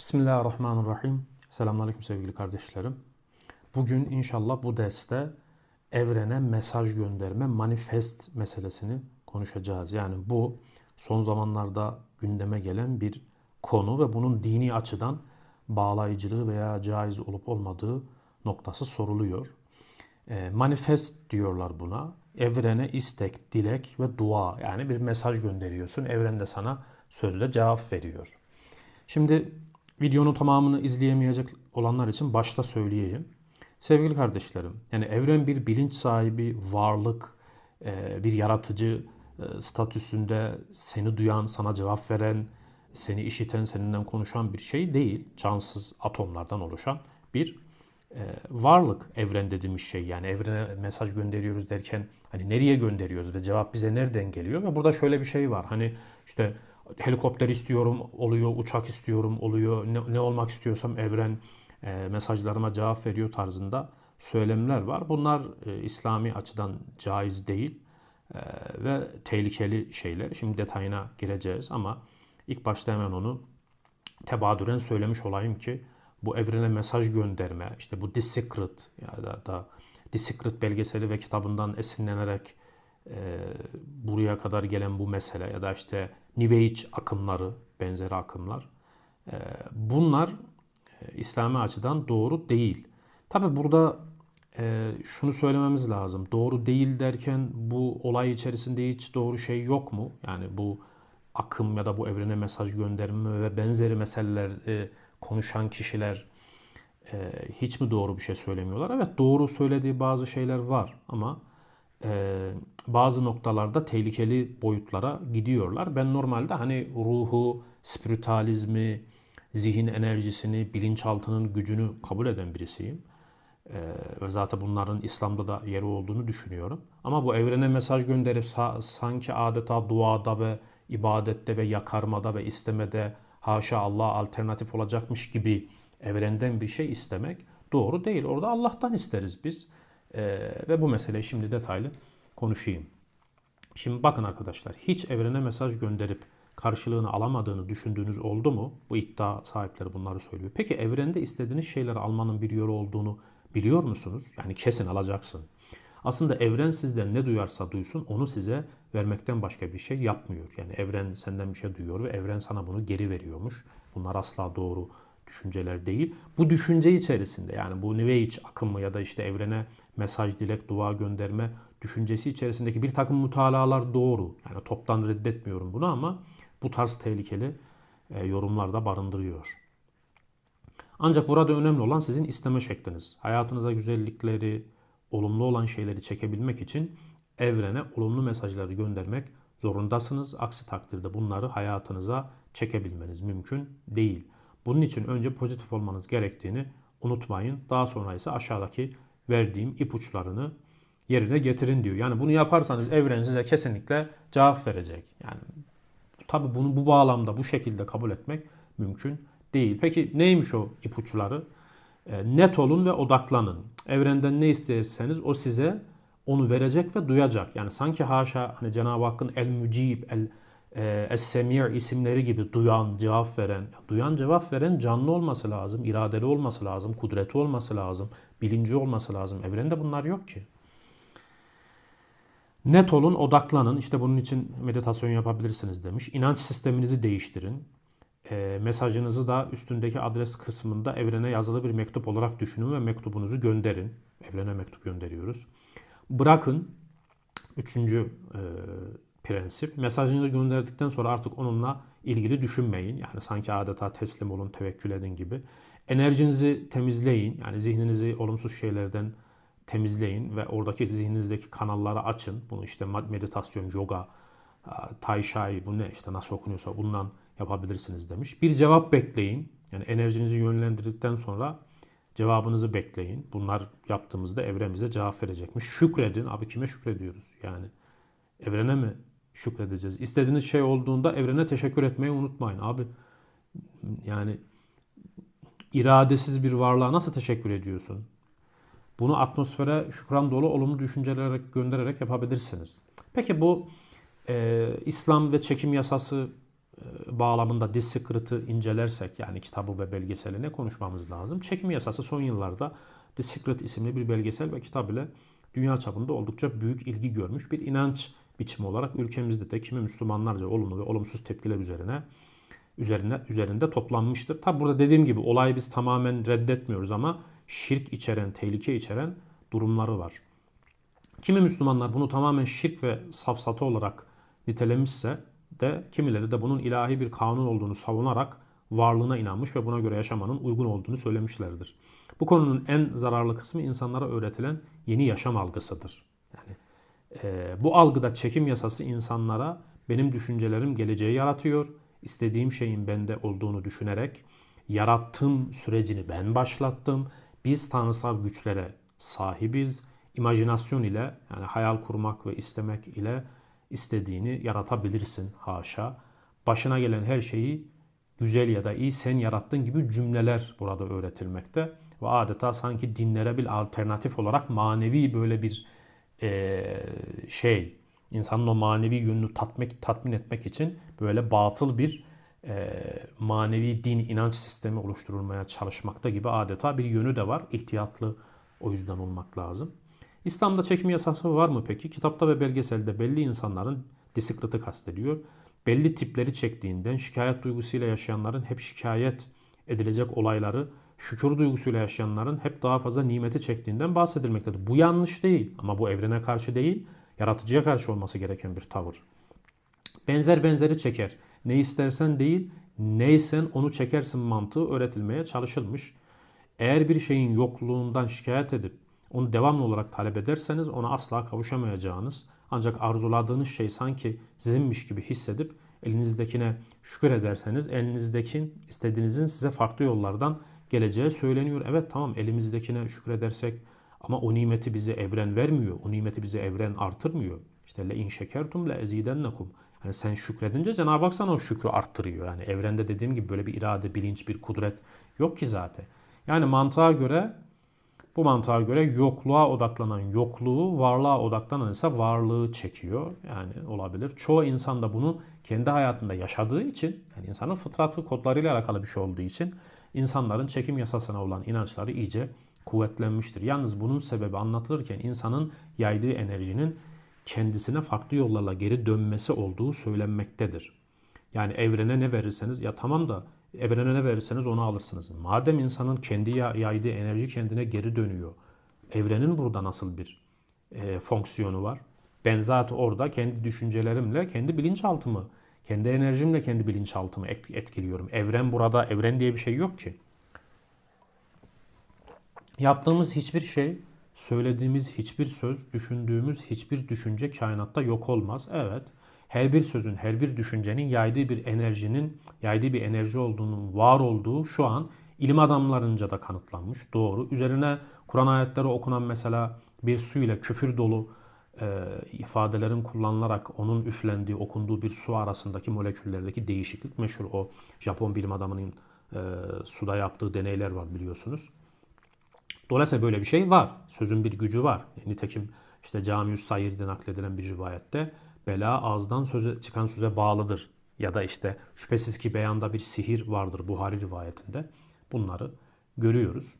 Bismillahirrahmanirrahim. Selamünaleyküm sevgili kardeşlerim. Bugün inşallah bu derste evrene mesaj gönderme, manifest meselesini konuşacağız. Yani bu son zamanlarda gündeme gelen bir konu ve bunun dini açıdan bağlayıcılığı veya caiz olup olmadığı noktası soruluyor. E, manifest diyorlar buna. Evrene istek, dilek ve dua yani bir mesaj gönderiyorsun. Evren de sana sözle cevap veriyor. Şimdi videonun tamamını izleyemeyecek olanlar için başta söyleyeyim. Sevgili kardeşlerim, yani evren bir bilinç sahibi varlık, e, bir yaratıcı e, statüsünde seni duyan, sana cevap veren, seni işiten, seninle konuşan bir şey değil. Cansız atomlardan oluşan bir e, varlık evren dediğimiz şey. Yani evrene mesaj gönderiyoruz derken hani nereye gönderiyoruz ve cevap bize nereden geliyor? Ve burada şöyle bir şey var. Hani işte helikopter istiyorum oluyor, uçak istiyorum oluyor, ne, ne olmak istiyorsam evren e, mesajlarıma cevap veriyor tarzında söylemler var. Bunlar e, İslami açıdan caiz değil e, ve tehlikeli şeyler. Şimdi detayına gireceğiz ama ilk başta hemen onu tebadüren söylemiş olayım ki bu evrene mesaj gönderme, işte bu The Secret ya da, da The Secret belgeseli ve kitabından esinlenerek e, buraya kadar gelen bu mesele ya da işte New Age akımları, benzeri akımlar e, bunlar e, İslami açıdan doğru değil. Tabi burada e, şunu söylememiz lazım. Doğru değil derken bu olay içerisinde hiç doğru şey yok mu? Yani bu akım ya da bu evrene mesaj gönderme ve benzeri meseleler e, konuşan kişiler hiç mi doğru bir şey söylemiyorlar? Evet doğru söylediği bazı şeyler var ama bazı noktalarda tehlikeli boyutlara gidiyorlar. Ben normalde hani ruhu, spiritalizmi, zihin enerjisini, bilinçaltının gücünü kabul eden birisiyim. Ee, ve zaten bunların İslam'da da yeri olduğunu düşünüyorum. Ama bu evrene mesaj gönderip sa- sanki adeta duada ve ibadette ve yakarmada ve istemede haşa Allah alternatif olacakmış gibi evrenden bir şey istemek doğru değil. Orada Allah'tan isteriz biz. Ee, ve bu meseleyi şimdi detaylı konuşayım. Şimdi bakın arkadaşlar hiç evrene mesaj gönderip karşılığını alamadığını düşündüğünüz oldu mu? Bu iddia sahipleri bunları söylüyor. Peki evrende istediğiniz şeyleri almanın bir yolu olduğunu biliyor musunuz? Yani kesin alacaksın. Aslında evren sizden ne duyarsa duysun onu size vermekten başka bir şey yapmıyor. Yani evren senden bir şey duyuyor ve evren sana bunu geri veriyormuş. Bunlar asla doğru düşünceler değil. Bu düşünce içerisinde yani bu New Age akımı ya da işte evrene mesaj, dilek, dua gönderme düşüncesi içerisindeki bir takım mutalalar doğru. Yani toptan reddetmiyorum bunu ama bu tarz tehlikeli e, yorumlar da barındırıyor. Ancak burada önemli olan sizin isteme şekliniz. Hayatınıza güzellikleri, olumlu olan şeyleri çekebilmek için evrene olumlu mesajları göndermek zorundasınız. Aksi takdirde bunları hayatınıza çekebilmeniz mümkün değil. Bunun için önce pozitif olmanız gerektiğini unutmayın. Daha sonra ise aşağıdaki verdiğim ipuçlarını yerine getirin diyor. Yani bunu yaparsanız evren size kesinlikle cevap verecek. Yani tabi bunu bu bağlamda bu şekilde kabul etmek mümkün değil. Peki neymiş o ipuçları? E, net olun ve odaklanın. Evrenden ne isterseniz o size onu verecek ve duyacak. Yani sanki haşa hani Cenab-ı Hakk'ın El Mücib, El e, Es-Semir isimleri gibi duyan, cevap veren, duyan cevap veren canlı olması lazım, iradeli olması lazım, kudreti olması lazım, bilinci olması lazım. Evrende bunlar yok ki. Net olun, odaklanın. İşte bunun için meditasyon yapabilirsiniz demiş. İnanç sisteminizi değiştirin. E, mesajınızı da üstündeki adres kısmında evrene yazılı bir mektup olarak düşünün ve mektubunuzu gönderin. Evrene mektup gönderiyoruz. Bırakın. Üçüncü e, prensip. Mesajınızı gönderdikten sonra artık onunla ilgili düşünmeyin. Yani sanki adeta teslim olun, tevekkül edin gibi. Enerjinizi temizleyin. Yani zihninizi olumsuz şeylerden temizleyin ve oradaki zihninizdeki kanalları açın. Bunu işte meditasyon, yoga, tai chi bu ne işte nasıl okunuyorsa bundan yapabilirsiniz demiş. Bir cevap bekleyin. Yani enerjinizi yönlendirdikten sonra cevabınızı bekleyin. Bunlar yaptığımızda evren bize cevap verecekmiş. Şükredin. Abi kime şükrediyoruz? Yani evrene mi şükredeceğiz? İstediğiniz şey olduğunda evrene teşekkür etmeyi unutmayın. Abi yani iradesiz bir varlığa nasıl teşekkür ediyorsun? Bunu atmosfere şükran dolu olumlu düşünceler göndererek yapabilirsiniz. Peki bu e, İslam ve çekim yasası e, bağlamında Secret'ı incelersek yani kitabı ve belgeseli ne konuşmamız lazım? Çekim yasası son yıllarda The Secret isimli bir belgesel ve kitap ile dünya çapında oldukça büyük ilgi görmüş bir inanç biçimi olarak ülkemizde de kimi Müslümanlarca olumlu ve olumsuz tepkiler üzerine üzerine üzerinde toplanmıştır. Tabi burada dediğim gibi olayı biz tamamen reddetmiyoruz ama şirk içeren, tehlike içeren durumları var. Kimi Müslümanlar bunu tamamen şirk ve safsatı olarak nitelemişse de kimileri de bunun ilahi bir kanun olduğunu savunarak varlığına inanmış ve buna göre yaşamanın uygun olduğunu söylemişlerdir. Bu konunun en zararlı kısmı insanlara öğretilen yeni yaşam algısıdır. Yani e, bu algıda çekim yasası insanlara benim düşüncelerim geleceği yaratıyor, istediğim şeyin bende olduğunu düşünerek yarattığım sürecini ben başlattım. Biz tanrısal güçlere sahibiz. İmajinasyon ile yani hayal kurmak ve istemek ile istediğini yaratabilirsin haşa. Başına gelen her şeyi güzel ya da iyi sen yarattığın gibi cümleler burada öğretilmekte. Ve adeta sanki dinlere bir alternatif olarak manevi böyle bir e, şey, insanın o manevi yönünü tatmak, tatmin etmek için böyle batıl bir e, manevi din inanç sistemi oluşturulmaya çalışmakta gibi adeta bir yönü de var. İhtiyatlı o yüzden olmak lazım. İslam'da çekim yasası var mı peki? Kitapta ve belgeselde belli insanların disikliti kastediyor. Belli tipleri çektiğinden şikayet duygusuyla yaşayanların hep şikayet edilecek olayları şükür duygusuyla yaşayanların hep daha fazla nimeti çektiğinden bahsedilmektedir. Bu yanlış değil ama bu evrene karşı değil, yaratıcıya karşı olması gereken bir tavır. Benzer benzeri çeker. Ne istersen değil, neysen onu çekersin mantığı öğretilmeye çalışılmış. Eğer bir şeyin yokluğundan şikayet edip onu devamlı olarak talep ederseniz ona asla kavuşamayacağınız ancak arzuladığınız şey sanki sizinmiş gibi hissedip elinizdekine şükür ederseniz elinizdeki istediğinizin size farklı yollardan geleceği söyleniyor. Evet tamam elimizdekine şükredersek ama o nimeti bize evren vermiyor. O nimeti bize evren artırmıyor. İşte le in şekertum le ezidennekum. Yani sen şükredince Cenab-ı Hak sana o şükrü arttırıyor. Yani evrende dediğim gibi böyle bir irade, bilinç, bir kudret yok ki zaten. Yani mantığa göre bu mantığa göre yokluğa odaklanan yokluğu, varlığa odaklanan ise varlığı çekiyor. Yani olabilir. Çoğu insan da bunu kendi hayatında yaşadığı için, yani insanın fıtratı kodlarıyla alakalı bir şey olduğu için insanların çekim yasasına olan inançları iyice kuvvetlenmiştir. Yalnız bunun sebebi anlatılırken insanın yaydığı enerjinin kendisine farklı yollarla geri dönmesi olduğu söylenmektedir. Yani evrene ne verirseniz ya tamam da evrene ne verirseniz onu alırsınız. Madem insanın kendi yaydığı enerji kendine geri dönüyor. Evrenin burada nasıl bir e, fonksiyonu var? Ben zaten orada kendi düşüncelerimle kendi bilinçaltımı kendi enerjimle kendi bilinçaltımı etkiliyorum. Evren burada, evren diye bir şey yok ki. Yaptığımız hiçbir şey, söylediğimiz hiçbir söz, düşündüğümüz hiçbir düşünce kainatta yok olmaz. Evet, her bir sözün, her bir düşüncenin yaydığı bir enerjinin, yaydığı bir enerji olduğunun var olduğu şu an ilim adamlarınca da kanıtlanmış. Doğru. Üzerine Kur'an ayetleri okunan mesela bir su ile küfür dolu e, ifadelerin kullanılarak onun üflendiği, okunduğu bir su arasındaki moleküllerdeki değişiklik meşhur. O Japon bilim adamının e, suda yaptığı deneyler var biliyorsunuz. Dolayısıyla böyle bir şey var. Sözün bir gücü var. Nitekim işte Camius Sayyid'de nakledilen bir rivayette bela ağızdan söze, çıkan söze bağlıdır. Ya da işte şüphesiz ki beyanda bir sihir vardır Buhari rivayetinde. Bunları görüyoruz.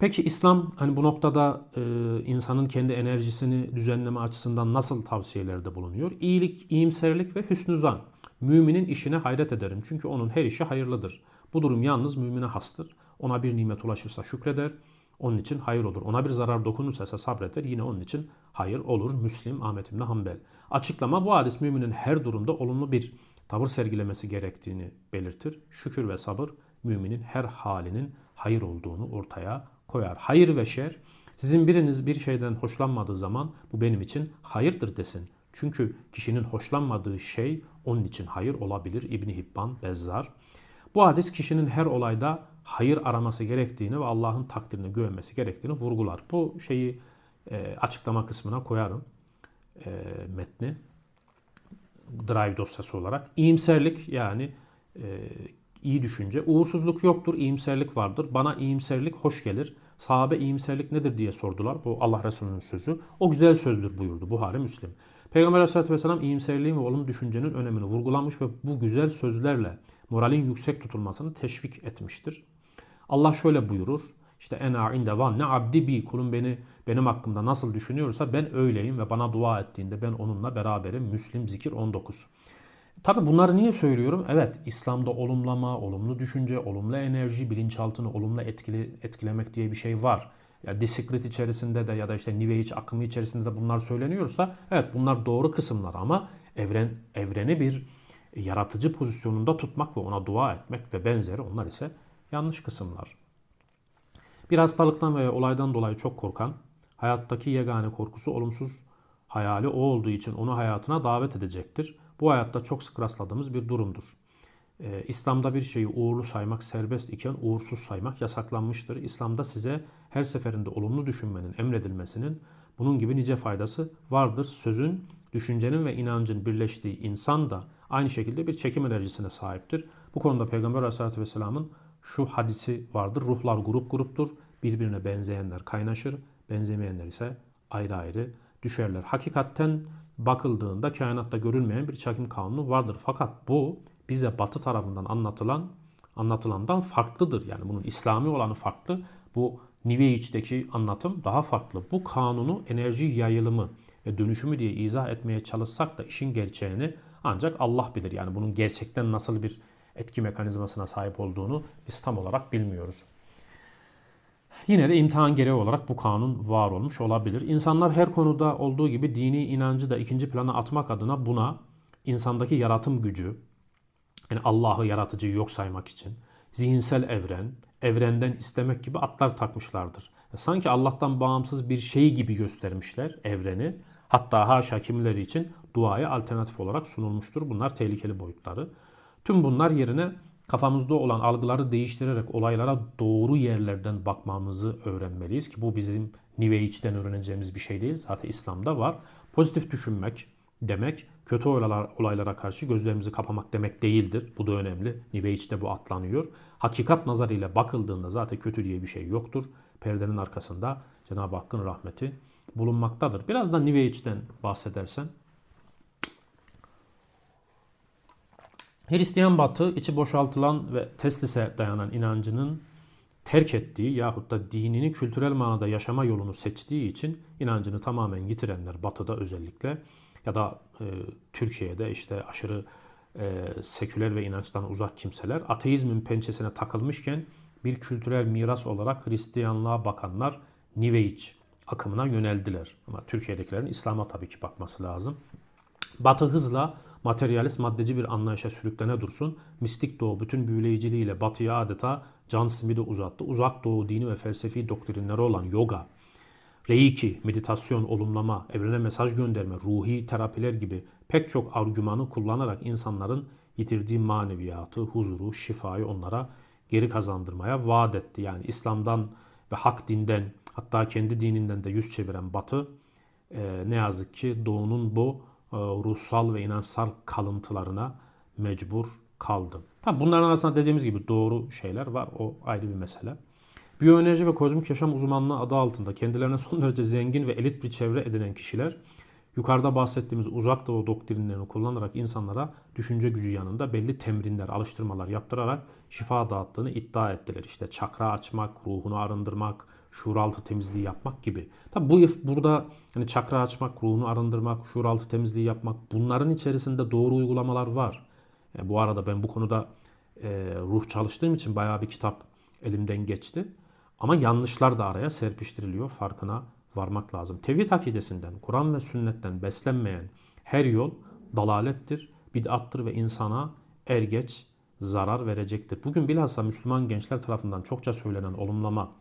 Peki İslam hani bu noktada e, insanın kendi enerjisini düzenleme açısından nasıl tavsiyelerde bulunuyor? İyilik, iyimserlik ve hüsnü zan. Müminin işine hayret ederim çünkü onun her işi hayırlıdır. Bu durum yalnız mümine hastır. Ona bir nimet ulaşırsa şükreder. Onun için hayır olur. Ona bir zarar dokunursa ise sabreder. Yine onun için hayır olur. Müslim Ahmet İbni Hanbel. Açıklama bu hadis müminin her durumda olumlu bir tavır sergilemesi gerektiğini belirtir. Şükür ve sabır müminin her halinin hayır olduğunu ortaya koyar. Hayır ve şer. Sizin biriniz bir şeyden hoşlanmadığı zaman bu benim için hayırdır desin. Çünkü kişinin hoşlanmadığı şey onun için hayır olabilir. İbni Hibban, Bezzar. Bu hadis kişinin her olayda hayır araması gerektiğini ve Allah'ın takdirine güvenmesi gerektiğini vurgular. Bu şeyi e, açıklama kısmına koyarım e, metni. Drive dosyası olarak. İyimserlik yani e, iyi düşünce. Uğursuzluk yoktur, iyimserlik vardır. Bana iyimserlik hoş gelir. Sahabe iyimserlik nedir diye sordular. Bu Allah Resulü'nün sözü. O güzel sözdür buyurdu Buhari Müslim. Peygamber Aleyhisselatü Vesselam iyimserliğin ve olumlu düşüncenin önemini vurgulamış ve bu güzel sözlerle moralin yüksek tutulmasını teşvik etmiştir. Allah şöyle buyurur. İşte ena inde vanne abdi bi kulum beni benim hakkımda nasıl düşünüyorsa ben öyleyim ve bana dua ettiğinde ben onunla beraberim. Müslim zikir 19. Tabi bunları niye söylüyorum? Evet İslam'da olumlama, olumlu düşünce, olumlu enerji, bilinçaltını olumlu etkili, etkilemek diye bir şey var. Ya disikrit içerisinde de ya da işte New Age akımı içerisinde de bunlar söyleniyorsa evet bunlar doğru kısımlar ama evren evreni bir yaratıcı pozisyonunda tutmak ve ona dua etmek ve benzeri onlar ise yanlış kısımlar. Bir hastalıktan veya olaydan dolayı çok korkan, hayattaki yegane korkusu olumsuz hayali o olduğu için onu hayatına davet edecektir. Bu hayatta çok sık rastladığımız bir durumdur. Ee, İslam'da bir şeyi uğurlu saymak serbest iken uğursuz saymak yasaklanmıştır. İslam'da size her seferinde olumlu düşünmenin emredilmesinin bunun gibi nice faydası vardır. Sözün, düşüncenin ve inancın birleştiği insan da aynı şekilde bir çekim enerjisine sahiptir. Bu konuda Peygamber Aleyhisselatü Vesselam'ın şu hadisi vardır. Ruhlar grup gruptur. Birbirine benzeyenler kaynaşır. Benzemeyenler ise ayrı ayrı düşerler. Hakikatten bakıldığında kainatta görülmeyen bir çekim kanunu vardır. Fakat bu bize batı tarafından anlatılan anlatılandan farklıdır. Yani bunun İslami olanı farklı. Bu New Age'deki anlatım daha farklı. Bu kanunu enerji yayılımı ve dönüşümü diye izah etmeye çalışsak da işin gerçeğini ancak Allah bilir. Yani bunun gerçekten nasıl bir etki mekanizmasına sahip olduğunu biz tam olarak bilmiyoruz. Yine de imtihan gereği olarak bu kanun var olmuş olabilir. İnsanlar her konuda olduğu gibi dini inancı da ikinci plana atmak adına buna insandaki yaratım gücü, yani Allah'ı yaratıcıyı yok saymak için zihinsel evren, evrenden istemek gibi atlar takmışlardır. Sanki Allah'tan bağımsız bir şey gibi göstermişler evreni. Hatta haşa kimileri için duaya alternatif olarak sunulmuştur. Bunlar tehlikeli boyutları. Tüm bunlar yerine kafamızda olan algıları değiştirerek olaylara doğru yerlerden bakmamızı öğrenmeliyiz ki bu bizim New Age'den öğreneceğimiz bir şey değil. Zaten İslam'da var. Pozitif düşünmek demek kötü olaylar, olaylara karşı gözlerimizi kapamak demek değildir. Bu da önemli. New Age'de bu atlanıyor. Hakikat nazarıyla bakıldığında zaten kötü diye bir şey yoktur. Perdenin arkasında Cenab-ı Hakk'ın rahmeti bulunmaktadır. Biraz da New Age'den bahsedersen Hristiyan batı içi boşaltılan ve teslise dayanan inancının terk ettiği yahut da dinini kültürel manada yaşama yolunu seçtiği için inancını tamamen yitirenler batıda özellikle ya da e, Türkiye'de işte aşırı e, seküler ve inançtan uzak kimseler ateizmin pençesine takılmışken bir kültürel miras olarak Hristiyanlığa bakanlar New Age akımına yöneldiler. Ama Türkiye'dekilerin İslam'a tabii ki bakması lazım. Batı hızla materyalist maddeci bir anlayışa sürüklene dursun. Mistik doğu bütün büyüleyiciliğiyle batıya adeta can simidi uzattı. Uzak doğu dini ve felsefi doktrinleri olan yoga, reiki, meditasyon, olumlama, evrene mesaj gönderme, ruhi terapiler gibi pek çok argümanı kullanarak insanların yitirdiği maneviyatı, huzuru, şifayı onlara geri kazandırmaya vaat etti. Yani İslam'dan ve hak dinden hatta kendi dininden de yüz çeviren Batı e, ne yazık ki Doğu'nun bu ruhsal ve inançsal kalıntılarına mecbur kaldı. Tabi bunların arasında dediğimiz gibi doğru şeyler var. O ayrı bir mesele. Biyoenerji ve kozmik yaşam uzmanlığı adı altında kendilerine son derece zengin ve elit bir çevre edinen kişiler yukarıda bahsettiğimiz uzak doğu doktrinlerini kullanarak insanlara düşünce gücü yanında belli temrinler, alıştırmalar yaptırarak şifa dağıttığını iddia ettiler. İşte çakra açmak, ruhunu arındırmak, şuuraltı temizliği yapmak gibi. Tabi bu burada hani çakra açmak, ruhunu arındırmak, şuuraltı temizliği yapmak bunların içerisinde doğru uygulamalar var. Yani e, bu arada ben bu konuda e, ruh çalıştığım için bayağı bir kitap elimden geçti. Ama yanlışlar da araya serpiştiriliyor. Farkına varmak lazım. Tevhid akidesinden, Kur'an ve sünnetten beslenmeyen her yol dalalettir, bid'attır ve insana er geç zarar verecektir. Bugün bilhassa Müslüman gençler tarafından çokça söylenen olumlama,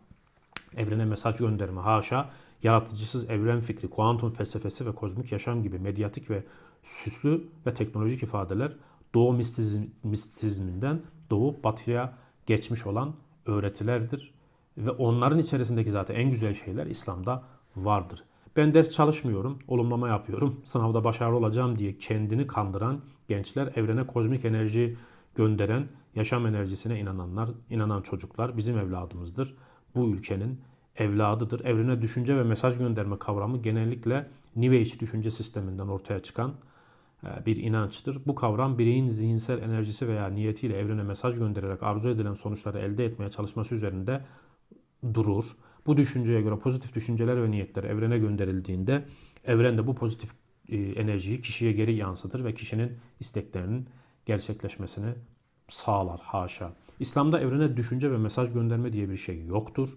evrene mesaj gönderme, haşa, yaratıcısız evren fikri, kuantum felsefesi ve kozmik yaşam gibi medyatik ve süslü ve teknolojik ifadeler Doğu mistizm, mistizminden doğu batıya geçmiş olan öğretilerdir. Ve onların içerisindeki zaten en güzel şeyler İslam'da vardır. Ben ders çalışmıyorum, olumlama yapıyorum, sınavda başarılı olacağım diye kendini kandıran gençler evrene kozmik enerji gönderen yaşam enerjisine inananlar, inanan çocuklar bizim evladımızdır. Bu ülkenin evladıdır. Evrene düşünce ve mesaj gönderme kavramı genellikle New Age düşünce sisteminden ortaya çıkan e, bir inançtır. Bu kavram bireyin zihinsel enerjisi veya niyetiyle evrene mesaj göndererek arzu edilen sonuçları elde etmeye çalışması üzerinde durur. Bu düşünceye göre pozitif düşünceler ve niyetler evrene gönderildiğinde evren de bu pozitif e, enerjiyi kişiye geri yansıtır ve kişinin isteklerinin gerçekleşmesini sağlar. Haşa. İslam'da evrene düşünce ve mesaj gönderme diye bir şey yoktur.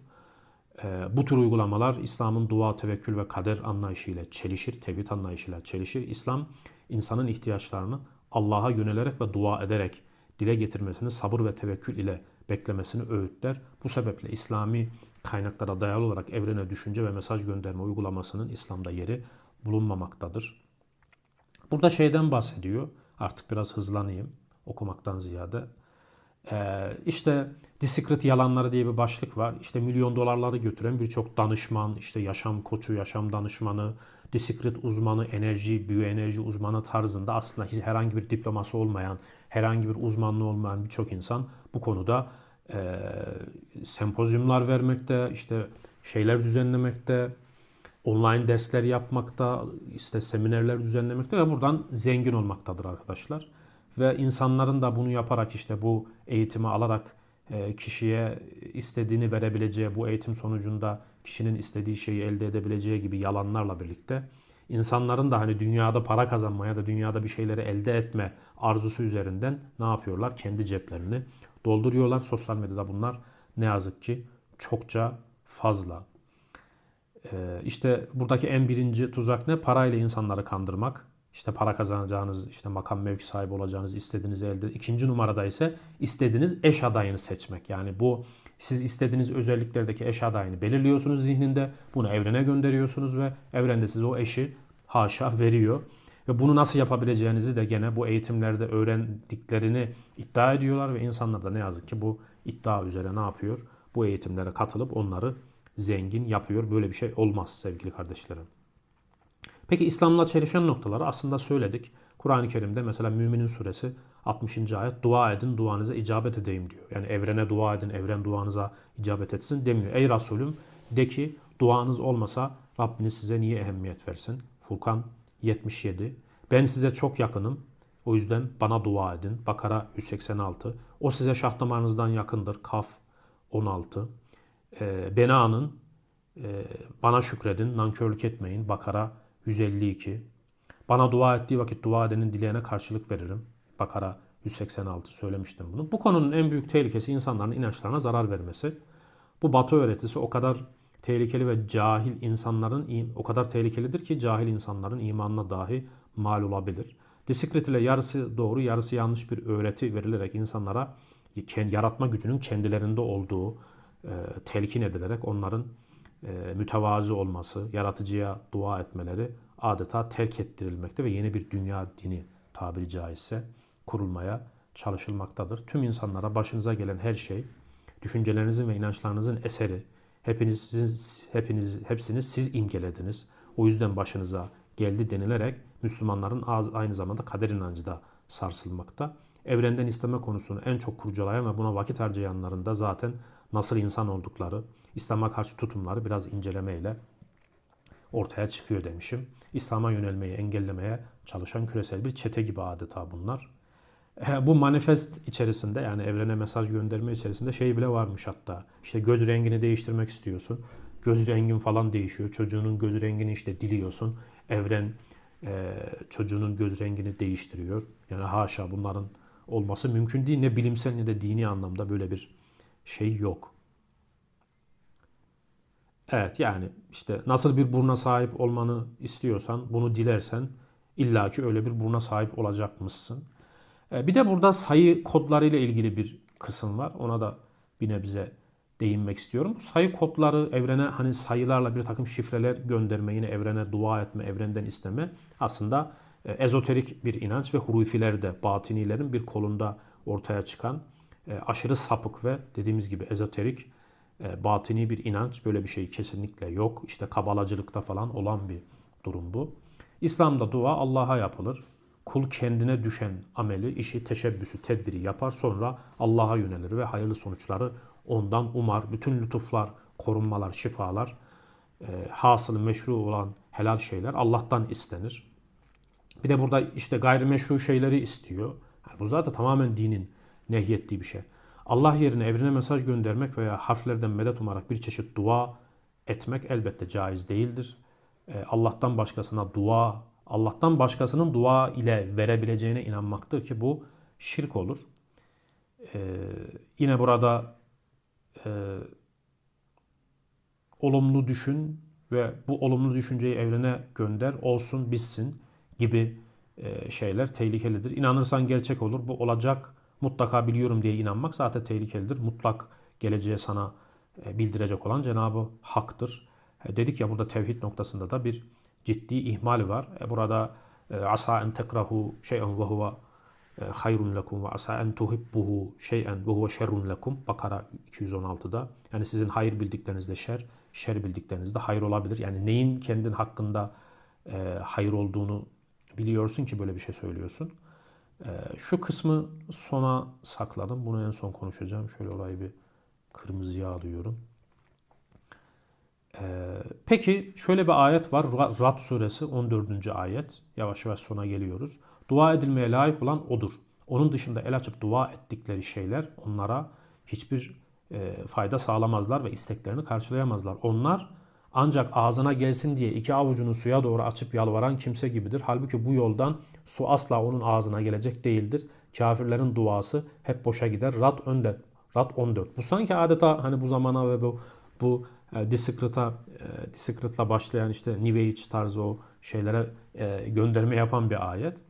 E, bu tür uygulamalar İslam'ın dua, tevekkül ve kader anlayışıyla çelişir, tevhid anlayışıyla çelişir. İslam insanın ihtiyaçlarını Allah'a yönelerek ve dua ederek dile getirmesini sabır ve tevekkül ile beklemesini öğütler. Bu sebeple İslami kaynaklara dayalı olarak evrene düşünce ve mesaj gönderme uygulamasının İslam'da yeri bulunmamaktadır. Burada şeyden bahsediyor. Artık biraz hızlanayım okumaktan ziyade. Ee, işte Discret yalanları diye bir başlık var. İşte milyon dolarları götüren birçok danışman, işte yaşam koçu, yaşam danışmanı, Discret uzmanı, enerji, biyoenerji uzmanı tarzında aslında herhangi bir diploması olmayan, herhangi bir uzmanlığı olmayan birçok insan bu konuda e, sempozyumlar vermekte, işte şeyler düzenlemekte, online dersler yapmakta, işte seminerler düzenlemekte ve buradan zengin olmaktadır arkadaşlar. Ve insanların da bunu yaparak işte bu eğitimi alarak e, kişiye istediğini verebileceği, bu eğitim sonucunda kişinin istediği şeyi elde edebileceği gibi yalanlarla birlikte insanların da hani dünyada para kazanmaya da dünyada bir şeyleri elde etme arzusu üzerinden ne yapıyorlar? Kendi ceplerini dolduruyorlar. Sosyal medyada bunlar ne yazık ki çokça fazla. Ee, işte buradaki en birinci tuzak ne? Parayla insanları kandırmak. İşte para kazanacağınız, işte makam mevki sahibi olacağınız, istediğinizi elde. İkinci numarada ise istediğiniz eş adayını seçmek. Yani bu siz istediğiniz özelliklerdeki eş adayını belirliyorsunuz zihninde. Bunu evrene gönderiyorsunuz ve evrende size o eşi haşa veriyor. Ve bunu nasıl yapabileceğinizi de gene bu eğitimlerde öğrendiklerini iddia ediyorlar ve insanlar da ne yazık ki bu iddia üzere ne yapıyor? Bu eğitimlere katılıp onları zengin yapıyor. Böyle bir şey olmaz sevgili kardeşlerim. Peki İslam'la çelişen noktaları aslında söyledik. Kur'an-ı Kerim'de mesela Müminin suresi 60. ayet dua edin duanıza icabet edeyim diyor. Yani evrene dua edin evren duanıza icabet etsin demiyor. Ey Resulüm de ki duanız olmasa Rabbiniz size niye ehemmiyet versin? Furkan 77. Ben size çok yakınım. O yüzden bana dua edin. Bakara 186. O size şah damarınızdan yakındır. Kaf 16. E, beni anın. E, bana şükredin. Nankörlük etmeyin. Bakara 152. Bana dua ettiği vakit dua edenin dileğine karşılık veririm. Bakara 186 söylemiştim bunu. Bu konunun en büyük tehlikesi insanların inançlarına zarar vermesi. Bu batı öğretisi o kadar tehlikeli ve cahil insanların o kadar tehlikelidir ki cahil insanların imanına dahi mal olabilir. Disikret ile yarısı doğru yarısı yanlış bir öğreti verilerek insanlara yaratma gücünün kendilerinde olduğu e, telkin edilerek onların e, mütevazi olması, yaratıcıya dua etmeleri adeta terk ettirilmekte ve yeni bir dünya dini tabiri caizse kurulmaya çalışılmaktadır. Tüm insanlara başınıza gelen her şey düşüncelerinizin ve inançlarınızın eseri. Hepiniz hepiniz hepsini siz imgelediniz. O yüzden başınıza geldi denilerek Müslümanların aynı zamanda kader inancı da sarsılmakta. Evrenden isteme konusunu en çok kurcalayan ve buna vakit harcayanların da zaten nasıl insan oldukları, İslam'a karşı tutumları biraz incelemeyle ortaya çıkıyor demişim. İslam'a yönelmeyi engellemeye çalışan küresel bir çete gibi adeta bunlar. Bu manifest içerisinde yani evrene mesaj gönderme içerisinde şey bile varmış hatta. İşte göz rengini değiştirmek istiyorsun. Göz rengin falan değişiyor. Çocuğunun göz rengini işte diliyorsun. Evren e, çocuğunun göz rengini değiştiriyor. Yani haşa bunların olması mümkün değil. Ne bilimsel ne de dini anlamda böyle bir şey yok. Evet yani işte nasıl bir buruna sahip olmanı istiyorsan, bunu dilersen illaki öyle bir buruna sahip olacakmışsın. E, bir de burada sayı kodları ile ilgili bir kısım var. Ona da bir nebze değinmek istiyorum. Sayı kodları evrene hani sayılarla bir takım şifreler gönderme, yine evrene dua etme, evrenden isteme aslında e, ezoterik bir inanç ve hurufiler de batinilerin bir kolunda ortaya çıkan aşırı sapık ve dediğimiz gibi ezoterik e, batini bir inanç. Böyle bir şey kesinlikle yok. İşte kabalacılıkta falan olan bir durum bu. İslam'da dua Allah'a yapılır. Kul kendine düşen ameli, işi, teşebbüsü, tedbiri yapar. Sonra Allah'a yönelir ve hayırlı sonuçları ondan umar. Bütün lütuflar, korunmalar, şifalar, e, hasılı meşru olan helal şeyler Allah'tan istenir. Bir de burada işte gayrimeşru şeyleri istiyor. Yani bu zaten tamamen dinin nehyettiği bir şey. Allah yerine evrene mesaj göndermek veya harflerden medet umarak bir çeşit dua etmek elbette caiz değildir. E, Allah'tan başkasına dua, Allah'tan başkasının dua ile verebileceğine inanmaktır ki bu şirk olur. Ee, yine burada e, olumlu düşün ve bu olumlu düşünceyi evrene gönder, olsun, bitsin gibi e, şeyler tehlikelidir. İnanırsan gerçek olur, bu olacak, mutlaka biliyorum diye inanmak zaten tehlikelidir. Mutlak geleceğe sana e, bildirecek olan Cenab-ı Hak'tır. E, dedik ya burada tevhid noktasında da bir ciddi ihmal var. E, burada asa en tekrahu şey'en ve huve hayrun lekum ve asa en tuhibbuhu şey'en ve huve şerrun lekum. Bakara 216'da. Yani sizin hayır bildiklerinizde şer, şer bildiklerinizde hayır olabilir. Yani neyin kendin hakkında hayır olduğunu biliyorsun ki böyle bir şey söylüyorsun. E, şu kısmı sona sakladım. Bunu en son konuşacağım. Şöyle orayı bir kırmızıya alıyorum. Ee, peki şöyle bir ayet var. Rad suresi 14. ayet. Yavaş yavaş sona geliyoruz. Dua edilmeye layık olan odur. Onun dışında el açıp dua ettikleri şeyler onlara hiçbir e, fayda sağlamazlar ve isteklerini karşılayamazlar. Onlar ancak ağzına gelsin diye iki avucunu suya doğru açıp yalvaran kimse gibidir. Halbuki bu yoldan su asla onun ağzına gelecek değildir. Kafirlerin duası hep boşa gider. Rad önde. Rad 14. Bu sanki adeta hani bu zamana ve bu bu e, Discret'a e, başlayan işte New Age tarzı o şeylere e, gönderme yapan bir ayet.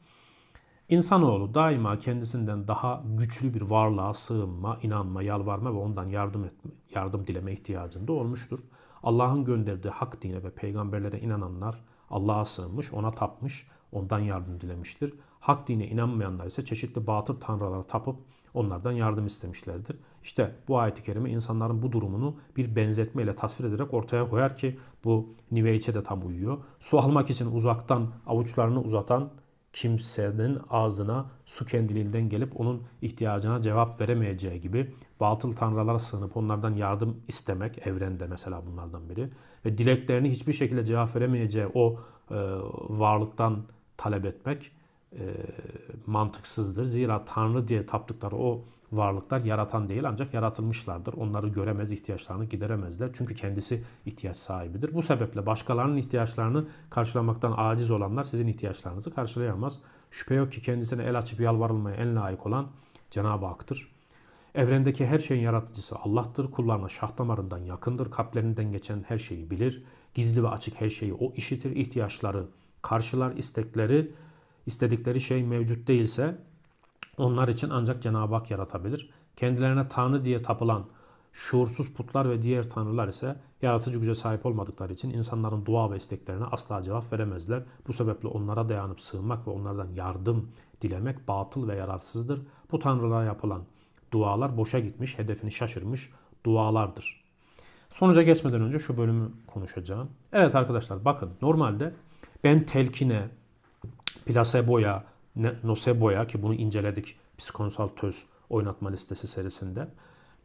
İnsanoğlu daima kendisinden daha güçlü bir varlığa sığınma, inanma, yalvarma ve ondan yardım etme, yardım dileme ihtiyacında olmuştur. Allah'ın gönderdiği hak dine ve peygamberlere inananlar Allah'a sığınmış, ona tapmış, ondan yardım dilemiştir. Hak dine inanmayanlar ise çeşitli batıl tanrılara tapıp onlardan yardım istemişlerdir. İşte bu ayet-i kerime insanların bu durumunu bir benzetmeyle tasvir ederek ortaya koyar ki bu Niveyç'e de tam uyuyor. Su almak için uzaktan avuçlarını uzatan kimsenin ağzına su kendiliğinden gelip onun ihtiyacına cevap veremeyeceği gibi batıl tanrılara sığınıp onlardan yardım istemek evrende mesela bunlardan biri ve dileklerini hiçbir şekilde cevap veremeyeceği o e, varlıktan talep etmek e, mantıksızdır. Zira Tanrı diye taptıkları o varlıklar yaratan değil ancak yaratılmışlardır. Onları göremez, ihtiyaçlarını gideremezler. Çünkü kendisi ihtiyaç sahibidir. Bu sebeple başkalarının ihtiyaçlarını karşılamaktan aciz olanlar sizin ihtiyaçlarınızı karşılayamaz. Şüphe yok ki kendisine el açıp yalvarılmaya en layık olan Cenab-ı Hak'tır. Evrendeki her şeyin yaratıcısı Allah'tır. Kullarına şah damarından yakındır. Kalplerinden geçen her şeyi bilir. Gizli ve açık her şeyi o işitir. İhtiyaçları karşılar, istekleri istedikleri şey mevcut değilse onlar için ancak Cenab-ı Hak yaratabilir. Kendilerine Tanrı diye tapılan şuursuz putlar ve diğer tanrılar ise yaratıcı güce sahip olmadıkları için insanların dua ve isteklerine asla cevap veremezler. Bu sebeple onlara dayanıp sığınmak ve onlardan yardım dilemek batıl ve yararsızdır. Bu tanrılara yapılan dualar boşa gitmiş, hedefini şaşırmış dualardır. Sonuca geçmeden önce şu bölümü konuşacağım. Evet arkadaşlar bakın normalde ben telkine, plaseboya, noceboya ki bunu inceledik psikonsal töz oynatma listesi serisinde.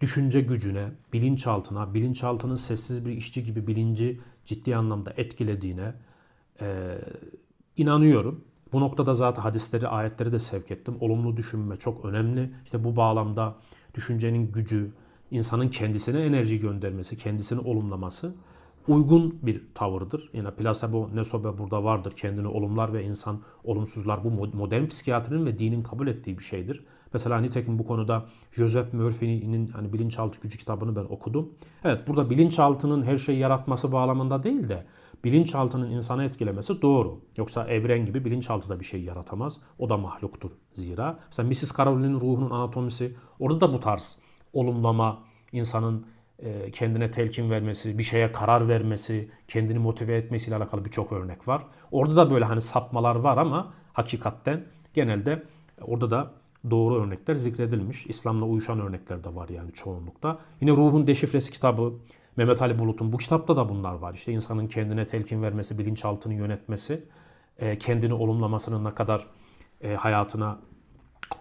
Düşünce gücüne, bilinçaltına, bilinçaltının sessiz bir işçi gibi bilinci ciddi anlamda etkilediğine e, inanıyorum. Bu noktada zaten hadisleri, ayetleri de sevk ettim. Olumlu düşünme çok önemli. İşte bu bağlamda düşüncenin gücü, insanın kendisine enerji göndermesi, kendisini olumlaması uygun bir tavırdır. Yine plasebo, nesobe burada vardır. Kendini olumlar ve insan olumsuzlar. Bu modern psikiyatrinin ve dinin kabul ettiği bir şeydir. Mesela nitekim bu konuda Joseph Murphy'nin hani bilinçaltı gücü kitabını ben okudum. Evet burada bilinçaltının her şeyi yaratması bağlamında değil de bilinçaltının insanı etkilemesi doğru. Yoksa evren gibi bilinçaltı da bir şey yaratamaz. O da mahluktur zira. Mesela Mrs. Carroll'in ruhunun anatomisi orada da bu tarz olumlama, insanın kendine telkin vermesi, bir şeye karar vermesi, kendini motive etmesiyle alakalı birçok örnek var. Orada da böyle hani sapmalar var ama hakikatten genelde orada da doğru örnekler zikredilmiş. İslam'la uyuşan örnekler de var yani çoğunlukta. Yine Ruhun Deşifresi kitabı Mehmet Ali Bulut'un bu kitapta da bunlar var. İşte insanın kendine telkin vermesi, bilinçaltını yönetmesi, e, kendini olumlamasının ne kadar e, hayatına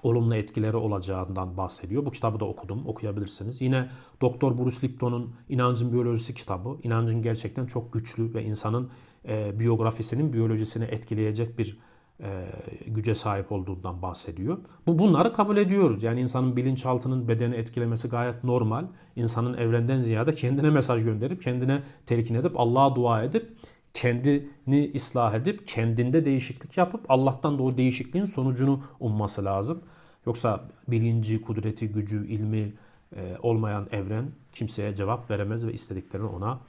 olumlu etkileri olacağından bahsediyor. Bu kitabı da okudum, okuyabilirsiniz. Yine Doktor Bruce Lipton'un İnancın Biyolojisi kitabı. İnancın gerçekten çok güçlü ve insanın e, biyografisinin biyolojisini etkileyecek bir e, güce sahip olduğundan bahsediyor. Bu bunları kabul ediyoruz. Yani insanın bilinçaltının bedeni etkilemesi gayet normal. İnsanın evrenden ziyade kendine mesaj gönderip, kendine telkin edip, Allah'a dua edip, kendini ıslah edip, kendinde değişiklik yapıp Allah'tan da o değişikliğin sonucunu umması lazım. Yoksa bilinci, kudreti, gücü, ilmi e, olmayan evren kimseye cevap veremez ve istediklerini ona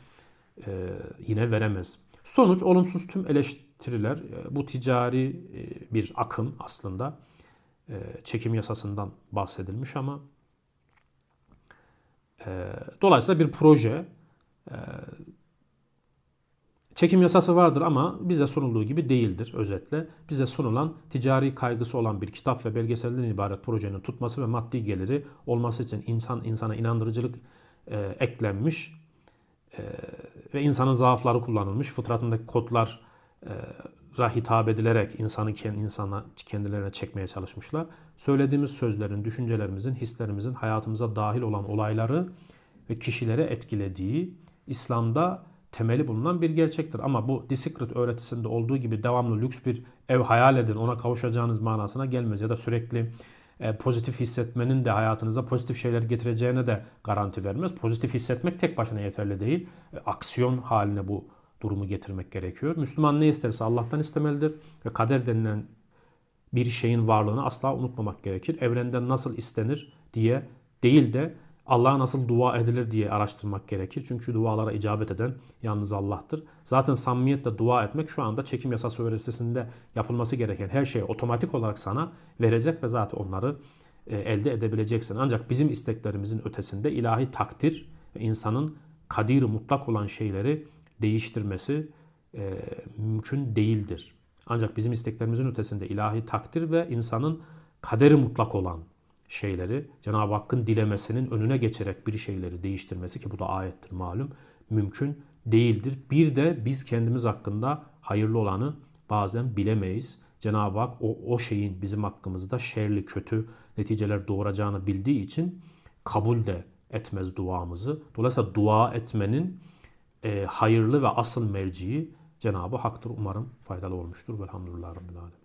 e, yine veremez. Sonuç olumsuz tüm eleştiriler e, bu ticari e, bir akım aslında. E, çekim yasasından bahsedilmiş ama dolayısıyla bir proje çekim yasası vardır ama bize sunulduğu gibi değildir özetle. Bize sunulan ticari kaygısı olan bir kitap ve belgeselden ibaret projenin tutması ve maddi geliri olması için insan insana inandırıcılık eklenmiş ee, ve insanın zaafları kullanılmış. Fıtratındaki kodlara hitap edilerek insanı insana kendilerine çekmeye çalışmışlar. Söylediğimiz sözlerin, düşüncelerimizin, hislerimizin hayatımıza dahil olan olayları ve kişilere etkilediği İslam'da temeli bulunan bir gerçektir. Ama bu The Secret öğretisinde olduğu gibi devamlı lüks bir ev hayal edin, ona kavuşacağınız manasına gelmez. Ya da sürekli e, pozitif hissetmenin de hayatınıza pozitif şeyler getireceğine de garanti vermez. Pozitif hissetmek tek başına yeterli değil. E, aksiyon haline bu durumu getirmek gerekiyor. Müslüman ne isterse Allah'tan istemelidir ve kader denilen bir şeyin varlığını asla unutmamak gerekir. Evrenden nasıl istenir diye değil de Allah'a nasıl dua edilir diye araştırmak gerekir. Çünkü dualara icabet eden yalnız Allah'tır. Zaten samimiyetle dua etmek şu anda çekim yasası öğretisinde yapılması gereken her şeyi otomatik olarak sana verecek ve zaten onları e, elde edebileceksin. Ancak bizim isteklerimizin ötesinde ilahi takdir ve insanın kadir mutlak olan şeyleri değiştirmesi e, mümkün değildir. Ancak bizim isteklerimizin ötesinde ilahi takdir ve insanın kaderi mutlak olan şeyleri Cenab-ı Hakk'ın dilemesinin önüne geçerek bir şeyleri değiştirmesi ki bu da ayettir malum mümkün değildir. Bir de biz kendimiz hakkında hayırlı olanı bazen bilemeyiz. Cenab-ı Hak o, o şeyin bizim hakkımızda şerli, kötü neticeler doğuracağını bildiği için kabul de etmez duamızı. Dolayısıyla dua etmenin e, hayırlı ve asıl merciği Cenab-ı Hak'tır. Umarım faydalı olmuştur. Velhamdülillah Rabbil Alemin.